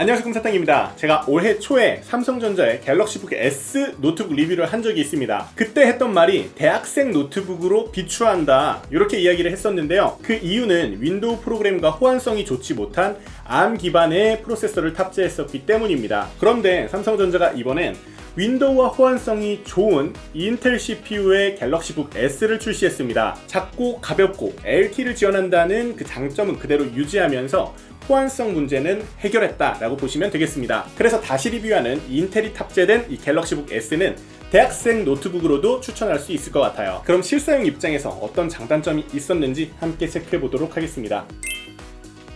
안녕하세요 kum사탕입니다. 제가 올해 초에 삼성전자의 갤럭시북 S 노트북 리뷰를 한 적이 있습니다. 그때 했던 말이 대학생 노트북으로 비추한다 이렇게 이야기를 했었는데요. 그 이유는 윈도우 프로그램과 호환성이 좋지 못한 ARM 기반의 프로세서를 탑재했었기 때문입니다. 그런데 삼성전자가 이번엔 윈도우와 호환성이 좋은 인텔 CPU의 갤럭시북 S를 출시했습니다. 작고 가볍고 LT를 지원한다는 그 장점은 그대로 유지하면서 호환성 문제는 해결했다라고 보시면 되겠습니다. 그래서 다시 리뷰하는 인텔이 탑재된 이 갤럭시북 S는 대학생 노트북으로도 추천할 수 있을 것 같아요. 그럼 실사용 입장에서 어떤 장단점이 있었는지 함께 체크해 보도록 하겠습니다.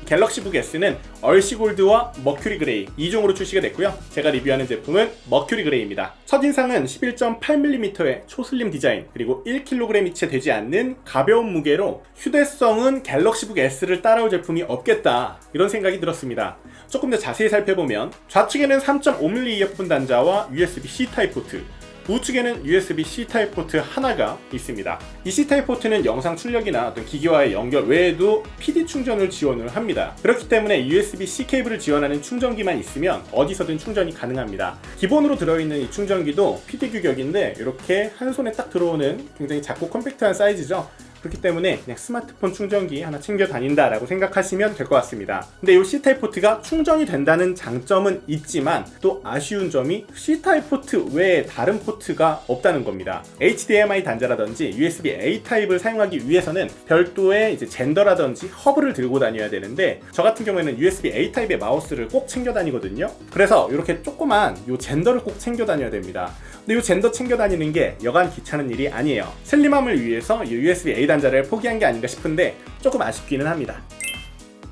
갤럭시북 S는 얼시 골드와 머큐리 그레이 2종으로 출시가 됐고요. 제가 리뷰하는 제품은 머큐리 그레이입니다. 첫인상은 11.8mm의 초슬림 디자인 그리고 1kg이 채 되지 않는 가벼운 무게로 휴대성은 갤럭시북 S를 따라올 제품이 없겠다 이런 생각이 들었습니다. 조금 더 자세히 살펴보면 좌측에는 3.5mm 이어폰 단자와 USB-C 타입 포트 우측에는 USB-C 타입 포트 하나가 있습니다. 이 C 타입 포트는 영상 출력이나 어떤 기기와의 연결 외에도 PD 충전을 지원을 합니다. 그렇기 때문에 USB-C 케이블을 지원하는 충전기만 있으면 어디서든 충전이 가능합니다. 기본으로 들어있는 이 충전기도 PD 규격인데 이렇게 한 손에 딱 들어오는 굉장히 작고 컴팩트한 사이즈죠. 그렇기 때문에 그냥 스마트폰 충전기 하나 챙겨 다닌다라고 생각하시면 될 것 같습니다. 근데 이 C 타입 포트가 충전이 된다는 장점은 있지만 또 아쉬운 점이 C 타입 포트 외에 다른 포트가 없다는 겁니다. HDMI 단자라든지 USB-A 타입을 사용하기 위해서는 별도의 이제 젠더라든지 허브를 들고 다녀야 되는데 저 같은 경우에는 USB-A 타입의 마우스를 꼭 챙겨 다니거든요. 그래서 이렇게 조그만 이 젠더를 꼭 챙겨 다녀야 됩니다. 근데 이 젠더 챙겨 다니는 게 여간 귀찮은 일이 아니에요. 슬림함을 위해서 이 USB-A 단자를 포기한 게 아닌가 싶은데 조금 아쉽기는 합니다.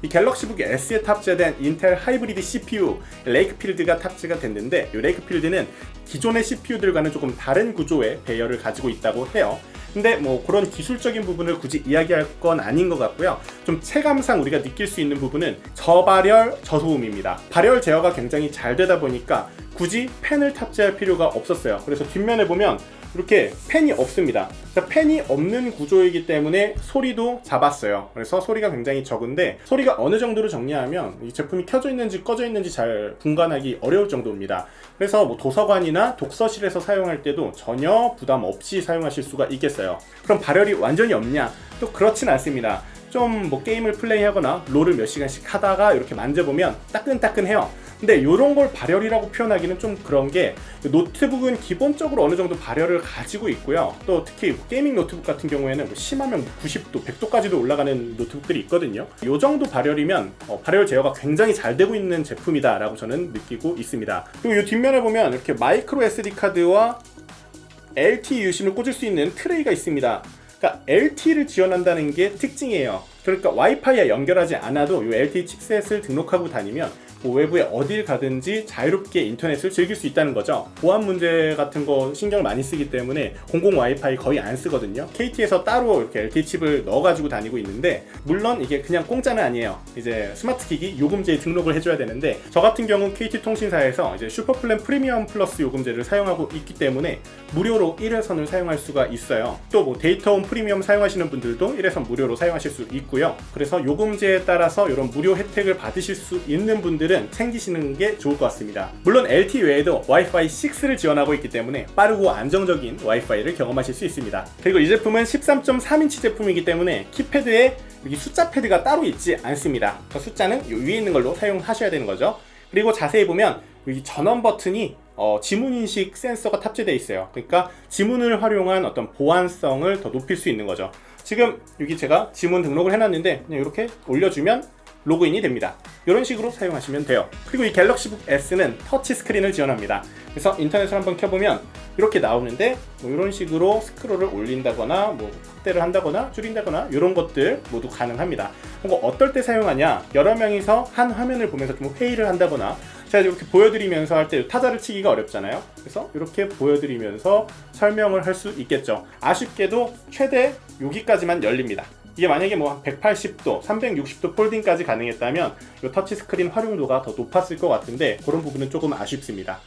이 갤럭시북 S에 탑재된 인텔 하이브리드 CPU 레이크필드가 탑재가 됐는데 이 레이크필드는 기존의 CPU들과는 조금 다른 구조의 배열을 가지고 있다고 해요. 근데 뭐 그런 기술적인 부분을 굳이 이야기할 건 아닌 것 같고요. 좀 체감상 우리가 느낄 수 있는 부분은 저발열 저소음입니다. 발열 제어가 굉장히 잘 되다 보니까 굳이 팬을 탑재할 필요가 없었어요. 그래서 뒷면에 보면 이렇게 팬이 없습니다. 팬이 없는 구조이기 때문에 소리도 잡았어요. 그래서 소리가 굉장히 적은데 소리가 어느 정도로 정리하면 이 제품이 켜져 있는지 꺼져 있는지 잘 분간하기 어려울 정도입니다. 그래서 뭐 도서관이나 독서실에서 사용할 때도 전혀 부담 없이 사용하실 수가 있겠어요. 그럼 발열이 완전히 없냐? 또 그렇진 않습니다. 좀 뭐 게임을 플레이하거나 롤을 몇 시간씩 하다가 이렇게 만져보면 따끈따끈해요. 근데 이런 걸 발열이라고 표현하기는 좀 그런 게 노트북은 기본적으로 어느 정도 발열을 가지고 있고요. 또 특히 게이밍 노트북 같은 경우에는 뭐 심하면 90도, 100도까지도 올라가는 노트북들이 있거든요. 이 정도 발열이면 어, 발열 제어가 굉장히 잘 되고 있는 제품이다라고 저는 느끼고 있습니다. 그리고 이 뒷면에 보면 이렇게 마이크로 SD 카드와 LT 유심을 꽂을 수 있는 트레이가 있습니다. 그러니까 LT를 지원한다는 게 특징이에요. 그러니까 와이파이에 연결하지 않아도 이 LTE 칩셋을 등록하고 다니면 뭐 외부에 어딜 가든지 자유롭게 인터넷을 즐길 수 있다는 거죠. 보안 문제 같은 거 신경을 많이 쓰기 때문에 공공 와이파이 거의 안 쓰거든요. KT에서 따로 이렇게 LTE 칩을 넣어가지고 다니고 있는데 물론 이게 그냥 공짜는 아니에요. 이제 스마트 기기 요금제에 등록을 해줘야 되는데 저 같은 경우 KT 통신사에서 이제 슈퍼플랜 프리미엄 플러스 요금제를 사용하고 있기 때문에 무료로 1회선을 사용할 수가 있어요. 또 뭐 데이터홈 프리미엄 사용하시는 분들도 1회선 무료로 사용하실 수 있고요. 그래서 요금제에 따라서 이런 무료 혜택을 받으실 수 있는 분들 분들은 챙기시는 게 좋을 것 같습니다. 물론 LTE 외에도 와이파이 6를 지원하고 있기 때문에 빠르고 안정적인 와이파이를 경험하실 수 있습니다. 그리고 이 제품은 13.3인치 제품이기 때문에 키패드에 여기 숫자 패드가 따로 있지 않습니다. 그 숫자는 위에 있는 걸로 사용하셔야 되는 거죠. 그리고 자세히 보면 여기 전원 버튼이 어, 지문 인식 센서가 탑재되어 있어요. 그러니까 지문을 활용한 어떤 보안성을 더 높일 수 있는 거죠. 지금 여기 제가 지문 등록을 해놨는데 그냥 이렇게 올려주면 로그인이 됩니다. 이런 식으로 사용하시면 돼요. 그리고 이 갤럭시북 S는 터치 스크린을 지원합니다. 그래서 인터넷을 한번 켜보면 이렇게 나오는데 뭐 이런 식으로 스크롤을 올린다거나 뭐 확대를 한다거나 줄인다거나 이런 것들 모두 가능합니다. 그리고 어떨 때 사용하냐? 여러 명이서 한 화면을 보면서 좀 회의를 한다거나 제가 이렇게 보여드리면서 할 때 타자를 치기가 어렵잖아요. 그래서 이렇게 보여드리면서 설명을 할 수 있겠죠. 아쉽게도 최대 여기까지만 열립니다. 이게 만약에 뭐 180도, 360도 폴딩까지 가능했다면 이 터치 스크린 활용도가 더 높았을 것 같은데 그런 부분은 조금 아쉽습니다.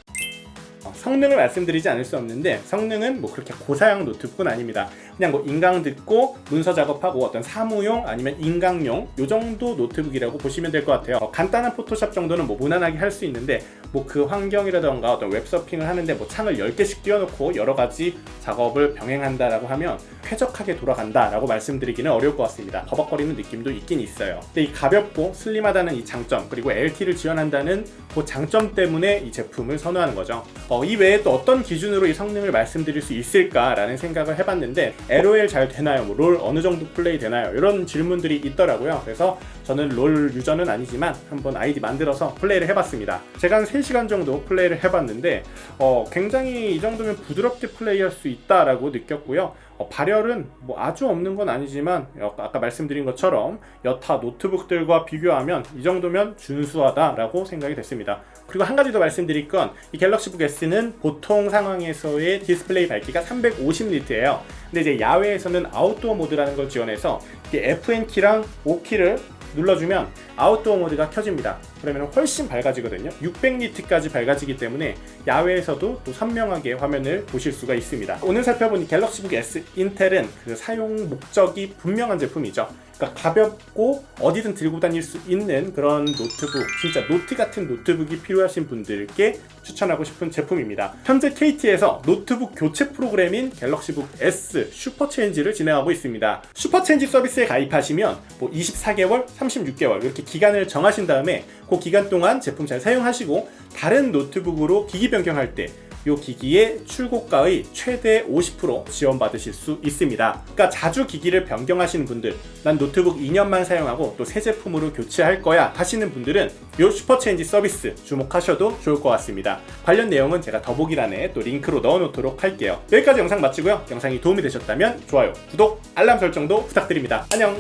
성능을 말씀드리지 않을 수 없는데 성능은 뭐 그렇게 고사양 노트북은 아닙니다. 그냥 뭐 인강 듣고 문서 작업하고 어떤 사무용 아니면 인강용 요 정도 노트북이라고 보시면 될 것 같아요. 어, 간단한 포토샵 정도는 뭐 무난하게 할 수 있는데 뭐 그 환경이라던가 어떤 웹서핑을 하는데 뭐 창을 10개씩 띄워놓고 여러 가지 작업을 병행한다라고 하면 쾌적하게 돌아간다라고 말씀드리기는 어려울 것 같습니다. 버벅거리는 느낌도 있긴 있어요. 근데 이 가볍고 슬림하다는 이 장점 그리고 LT를 지원한다는 그 장점 때문에 이 제품을 선호하는 거죠. 어, 이 외에 또 어떤 기준으로 이 성능을 말씀드릴 수 있을까라는 생각을 해봤는데 LOL 잘 되나요? 뭐 롤 어느 정도 플레이 되나요? 이런 질문들이 있더라고요. 그래서 저는 롤 유저는 아니지만 한번 아이디 만들어서 플레이를 해봤습니다. 제가 한 3시간 정도 플레이를 해봤는데 어, 굉장히 이 정도면 부드럽게 플레이할 수 있다라고 느꼈고요. 어, 발열은 뭐 아주 없는 건 아니지만 어, 아까 말씀드린 것처럼 여타 노트북들과 비교하면 이 정도면 준수하다라고 생각이 됐습니다. 그리고 한 가지 더 말씀드릴 건 이 갤럭시북 S는 보통 상황에서의 디스플레이 밝기가 350니트예요. 근데 이제 야외에서는 아웃도어 모드라는 걸 지원해서 FN 키랑 O 키를 눌러주면 아웃도어 모드가 켜집니다. 그러면 훨씬 밝아지거든요. 600니트까지 밝아지기 때문에 야외에서도 또 선명하게 화면을 보실 수가 있습니다. 오늘 살펴본 이 갤럭시북 S 인텔은 그 사용 목적이 분명한 제품이죠. 그러니까 가볍고 어디든 들고 다닐 수 있는 그런 노트북, 진짜 노트 같은 노트북이 필요하신 분들께 추천하고 싶은 제품입니다. 현재 KT에서 노트북 교체 프로그램인 갤럭시북 S 슈퍼체인지를 진행하고 있습니다. 슈퍼체인지 서비스에 가입하시면 뭐 24개월, 36개월 이렇게 기간을 정하신 다음에 그 기간 동안 제품 잘 사용하시고 다른 노트북으로 기기 변경할 때 이 기기의 출고가의 최대 50% 지원받으실 수 있습니다. 그러니까 자주 기기를 변경하시는 분들, 난 노트북 2년만 사용하고 또 새 제품으로 교체할 거야 하시는 분들은 이 슈퍼체인지 서비스 주목하셔도 좋을 것 같습니다. 관련 내용은 제가 더보기란에 또 링크로 넣어놓도록 할게요. 여기까지 영상 마치고요. 영상이 도움이 되셨다면 좋아요, 구독, 알람 설정도 부탁드립니다. 안녕!